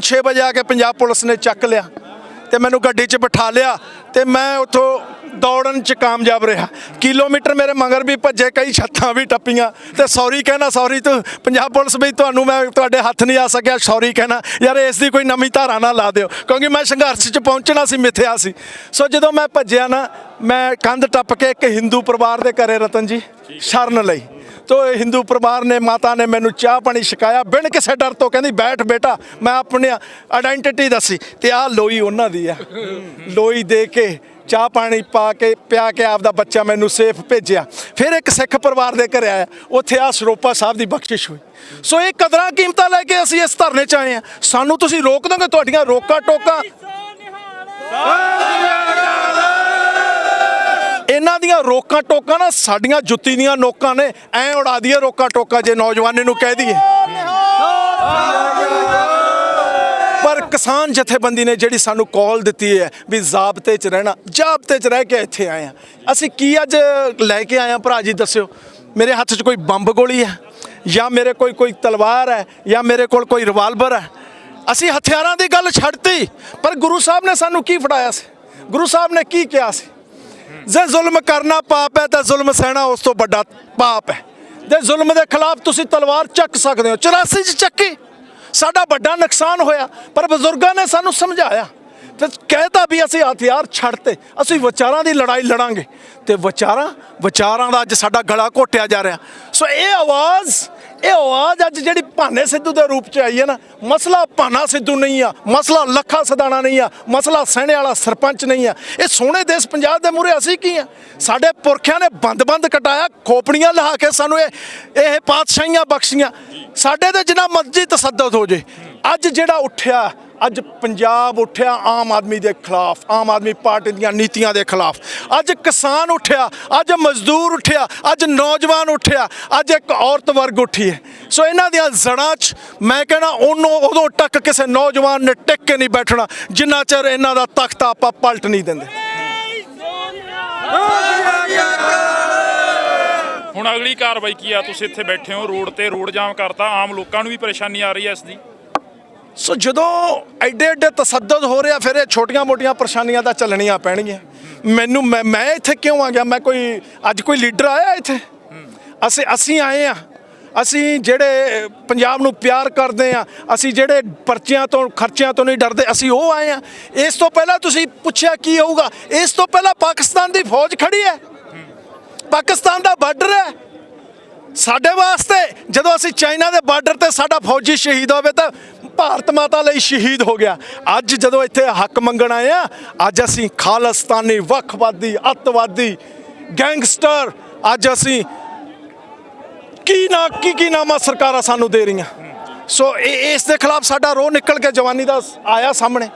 5-6 ਵਜੇ ਆ ਕੇ ਪੰਜਾਬ ਪੁਲਿਸ ਨੇ ਚੱਕ ਲਿਆ ਤੇ ਮੈਨੂੰ ਗੱਡੀ 'ਚ ਬਿਠਾ ਲਿਆ ਤੇ ਮੈਂ ਉੱਥੋਂ ਦੌੜਨ 'ਚ ਕਾਮਯਾਬ ਰਿਹਾ। ਕਿਲੋਮੀਟਰ ਮੇਰੇ ਮਗਰ ਵੀ ਭੱਜੇ, ਕਈ ਛੱਤਾਂ ਵੀ ਟੱਪੀਆਂ ਤੇ ਸੌਰੀ ਕਹਿਣਾ, ਸੌਰੀ ਤੂੰ, ਪੰਜਾਬ ਪੁਲਿਸ ਵੀ ਤੁਹਾਨੂੰ ਮੈਂ ਤੁਹਾਡੇ ਹੱਥ ਨਹੀਂ ਆ ਸਕਿਆ, ਸੌਰੀ ਕਹਿਣਾ। ਯਾਰ ਇਸ ਦੀ ਕੋਈ ਨਵੀਂ ਧਾਰਾ ਨਾ ਲਾ ਦਿਓ, ਕਿਉਂਕਿ ਮੈਂ ਸੰਘਰਸ਼ 'ਚ ਪਹੁੰਚਣਾ ਸੀ, ਮਿੱਥਿਆ ਸੀ। ਸੋ ਜਦੋਂ ਮੈਂ ਭੱਜਿਆ ਨਾ, ਮੈਂ ਕੰਧ ਟੱਪ ਕੇ ਇੱਕ ਹਿੰਦੂ ਪਰਿਵਾਰ ਦੇ ਘਰੇ ਰਤਨ ਜੀ, ਸ਼ਰਨ ਲਈ। ਤੋ ਇਹ ਹਿੰਦੂ ਪਰਿਵਾਰ ਨੇ, ਮਾਤਾ ਨੇ ਮੈਨੂੰ ਚਾਹ ਪਾਣੀ ਛਕਾਇਆ। ਬਿਨ ਕਿਸੇ ਡਰ ਤੋਂ ਕਹਿੰਦੀ, ਬੈਠ ਬੇਟਾ, ਮੈਂ ਆਪਣੇ ਆਇਡੈਂਟੀਟੀ ਦੱਸੀ ਤੇ ਆਹ ਲੋਈ ਉਹਨਾਂ ਦੀ ਆ। ਲੋਈ ਦੇ ਕੇ ਚਾਹ ਪਾਣੀ ਪਾ ਕੇ, ਪਿਆ ਕੇ ਆਪਦਾ ਬੱਚਾ ਮੈਨੂੰ ਸੇਫ ਭੇਜਿਆ। ਫਿਰ ਇੱਕ ਸਿੱਖ ਪਰਿਵਾਰ ਦੇ ਘਰ ਆਇਆ। ਉੱਥੇ ਆ ਸਰੋਪਾ ਸਾਹਿਬ ਦੀ ਬਖਸ਼ਿਸ਼ ਹੋਈ। ਸੋ ਇਹ ਕਦਰਾਂ ਕੀਮਤਾਂ ਲੈ ਕੇ ਅਸੀਂ ਇਸ ਧਰਨੇ 'ਚ ਆਏ ਆ ਸਾਨੂੰ ਤੁਸੀਂ ਰੋਕ ਦੋਗੇ? ਤੁਹਾਡੀਆਂ ਰੋਕਾਂ ਟੋਕਾ ਇਹਨਾਂ ਦੀਆਂ ਰੋਕਾਂ ਟੋਕਾਂ ਨਾ ਸਾਡੀਆਂ ਜੁੱਤੀ ਦੀਆਂ ਨੋਕਾਂ ਨੇ, ਐ ਉਡਾ ਦਈਏ ਰੋਕਾਂ ਟੋਕਾਂ ਜੇ ਨੌਜਵਾਨੇ ਨੂੰ ਕਹਿ ਦਈਏ। ਪਰ ਕਿਸਾਨ ਜਥੇਬੰਦੀ ਨੇ ਜਿਹੜੀ ਸਾਨੂੰ ਕਾਲ ਦਿੱਤੀ ਹੈ ਵੀ ਜ਼ਾਬਤੇ 'ਚ ਰਹਿਣਾ, ਜ਼ਾਬਤੇ 'ਚ ਰਹਿ ਕੇ ਇੱਥੇ ਆਏ ਆ ਅਸੀਂ ਕੀ ਅੱਜ ਲੈ ਕੇ ਆਏ ਆ ਭਰਾ ਜੀ, ਦੱਸਿਓ। ਮੇਰੇ ਹੱਥ 'ਚ ਕੋਈ ਬੰਬ ਗੋਲੀ ਹੈ? ਜਾਂ ਮੇਰੇ ਕੋਈ ਕੋਈ ਤਲਵਾਰ ਹੈ? ਜਾਂ ਮੇਰੇ ਕੋਲ ਕੋਈ ਰਿਵਾਲਵਰ ਹੈ? ਅਸੀਂ ਹਥਿਆਰਾਂ ਦੀ ਗੱਲ ਛੱਡਤੀ, ਪਰ ਗੁਰੂ ਸਾਹਿਬ ਨੇ ਸਾਨੂੰ ਕੀ ਫੜਾਇਆ ਸੀ? ਗੁਰੂ ਸਾਹਿਬ ਨੇ ਕੀ ਕਿਹਾ ਸੀ? ਜੇ ਜ਼ੁਲਮ ਕਰਨਾ ਪਾਪ ਹੈ, ਤਾਂ ਜ਼ੁਲਮ ਸਹਿਣਾ ਉਸ ਤੋਂ ਵੱਡਾ ਪਾਪ ਹੈ। ਜੇ ਜ਼ੁਲਮ ਦੇ ਖਿਲਾਫ ਤੁਸੀਂ ਤਲਵਾਰ ਚੱਕ ਸਕਦੇ ਹੋ 84 ਚ ਚੱਕੀ। ਸਾਡਾ ਵੱਡਾ ਨੁਕਸਾਨ ਹੋਇਆ, ਪਰ ਬਜ਼ੁਰਗਾਂ ਨੇ ਸਾਨੂੰ ਸਮਝਾਇਆ। ਤੇ ਕਹਿਤਾ ਵੀ ਅਸੀਂ ਹਥਿਆਰ ਛੱਡਤੇ, ਅਸੀਂ ਵਿਚਾਰਾਂ ਦੀ ਲੜਾਈ ਲੜਾਂਗੇ। ਤੇ ਵਿਚਾਰਾਂ ਵਿਚਾਰਾਂ ਦਾ ਅੱਜ ਸਾਡਾ ਗਲਾ ਘੋਟਿਆ ਜਾ ਰਿਹਾ। ਸੋ ਇਹ ਆਵਾਜ਼ ਇਹ ਆਵਾਜ਼ ਅੱਜ ਜਿਹੜੀ ਭਾਨੇ ਸਿੱਧੂ ਦੇ ਰੂਪ ਚ ਆਈ ਹੈ ਨਾ, ਮਸਲਾ ਭਾਨਾ ਸਿੱਧੂ ਨਹੀਂ ਆ, ਮਸਲਾ ਲੱਖਾ ਸਦਾਣਾ ਨਹੀਂ ਆ, ਮਸਲਾ ਸਹਿਣੇ ਵਾਲਾ ਸਰਪੰਚ ਨਹੀਂ ਆ। ਇਹ ਸੋਹਣੇ ਦੇਸ਼ ਪੰਜਾਬ ਦੇ ਮੂਹਰੇ ਅਸੀਂ ਕੀ ਆ? ਸਾਡੇ ਪੁਰਖਿਆਂ ਨੇ ਬੰਦ-ਬੰਦ ਕਟਾਇਆ, ਖੋਪੜੀਆਂ ਲਹਾ ਕੇ ਸਾਨੂੰ ਇਹ ਇਹ ਪਾਤਸ਼ਾਹੀਆਂ ਬਖਸ਼ੀਆਂ। ਸਾਡੇ ਤੇ ਜਿੰਨਾ ਮਰਜ਼ੀ ਤਸੱਦਦ ਹੋ ਜੇ, ਅੱਜ ਜਿਹੜਾ ਉੱਠਿਆ ਅੱਜ ਪੰਜਾਬ ਉੱਠਿਆ ਆਮ ਆਦਮੀ ਦੇ ਖਿਲਾਫ, ਆਮ ਆਦਮੀ ਪਾਰਟੀ ਦੀਆਂ ਨੀਤੀਆਂ ਦੇ ਖਿਲਾਫ। ਅੱਜ ਕਿਸਾਨ ਉੱਠਿਆ, ਅੱਜ ਮਜ਼ਦੂਰ ਉੱਠਿਆ, ਅੱਜ ਨੌਜਵਾਨ ਉੱਠਿਆ, ਅੱਜ ਇੱਕ ਔਰਤ ਵਰਗ ਉੱਠੀ ਹੈ। ਸੋ ਇਹਨਾਂ ਦੀਆਂ ਜੜਾਂ 'ਚ ਮੈਂ ਕਹਿੰਦਾ ਉਹਨੂੰ ਉਦੋਂ ਤੱਕ ਕਿਸੇ ਨੌਜਵਾਨ ਨੇ ਟਿਕ ਕੇ ਨਹੀਂ ਬੈਠਣਾ, ਜਿੰਨਾ ਚਿਰ ਇਹਨਾਂ ਦਾ ਤਖਤ ਆਪਾਂ ਪਲਟ ਨਹੀਂ ਦਿੰਦੇ। ਹੁਣ ਅਗਲੀ ਕਾਰਵਾਈ ਕੀ ਆ? ਤੁਸੀਂ ਇੱਥੇ ਬੈਠੇ ਹੋ, ਰੋਡ ਤੇ ਰੋਡ ਜਾਮ ਕਰਤਾ, ਆਮ ਲੋਕਾਂ ਨੂੰ ਵੀ ਪਰੇਸ਼ਾਨੀ ਆ ਰਹੀ ਹੈ ਇਸ ਦੀ। ਸੋ ਜਦੋਂ ਐਡੇ ਐਡੇ ਤਸੱਦਦ ਹੋ ਰਿਹਾ, ਫਿਰ ਇਹ ਛੋਟੀਆਂ-ਮੋਟੀਆਂ ਪਰੇਸ਼ਾਨੀਆਂ ਤਾਂ ਚੱਲਣੀਆਂ ਪੈਣਗੀਆਂ। ਮੈਨੂੰ ਮੈਂ ਮੈਂ ਇੱਥੇ ਕਿਉਂ ਆ ਗਿਆ? ਮੈਂ ਕੋਈ, ਅੱਜ ਕੋਈ ਲੀਡਰ ਆਇਆ ਇੱਥੇ? ਅਸੀਂ ਅਸੀਂ ਆਏ ਆ। ਅਸੀਂ ਜਿਹੜੇ ਪੰਜਾਬ ਨੂੰ ਪਿਆਰ ਕਰਦੇ ਆ, ਅਸੀਂ ਜਿਹੜੇ ਪਰਚਿਆਂ ਤੋਂ, ਖਰਚਿਆਂ ਤੋਂ ਨਹੀਂ ਡਰਦੇ, ਅਸੀਂ ਉਹ ਆਏ ਆ। ਇਸ ਤੋਂ ਪਹਿਲਾਂ ਤੁਸੀਂ ਪੁੱਛਿਆ ਕੀ ਹੋਊਗਾ? ਇਸ ਤੋਂ ਪਹਿਲਾਂ ਪਾਕਿਸਤਾਨ ਦੀ ਫੌਜ ਖੜੀ ਹੈ। ਪਾਕਿਸਤਾਨ ਦਾ ਬਾਰਡਰ ਹੈ। ਸਾਡੇ ਵਾਸਤੇ, ਜਦੋਂ ਅਸੀਂ ਚਾਈਨਾ ਦੇ ਬਾਰਡਰ ਤੇ ਸਾਡਾ ਫੌਜੀ ਸ਼ਹੀਦ ਹੋਵੇ ਤਾਂ ਭਾਰਤ ਮਾਤਾ ਲਈ ਸ਼ਹੀਦ ਹੋ ਗਿਆ। ਅੱਜ ਜਦੋਂ ਇੱਥੇ ਹੱਕ ਮੰਗਣ ਆਏ ਆ ਅੱਜ ਅਸੀਂ ਖਾਲਿਸਤਾਨੀ, ਵੱਖਵਾਦੀ, ਅੱਤਵਾਦੀ, ਗੈਂਗਸਟਰ, ਅੱਜ ਅਸੀਂ ਕੀ ਨਾ ਕੀ ਕੀ ਨਾਮਾ ਸਰਕਾਰਾਂ ਸਾਨੂੰ ਦੇ ਰਹੀਆਂ। ਸੋ ਇਹ ਇਸ ਦੇ ਖਿਲਾਫ ਸਾਡਾ ਰੋਹ ਨਿਕਲ ਕੇ ਜਵਾਨੀ ਦਾ ਆਇਆ ਸਾਹਮਣੇ।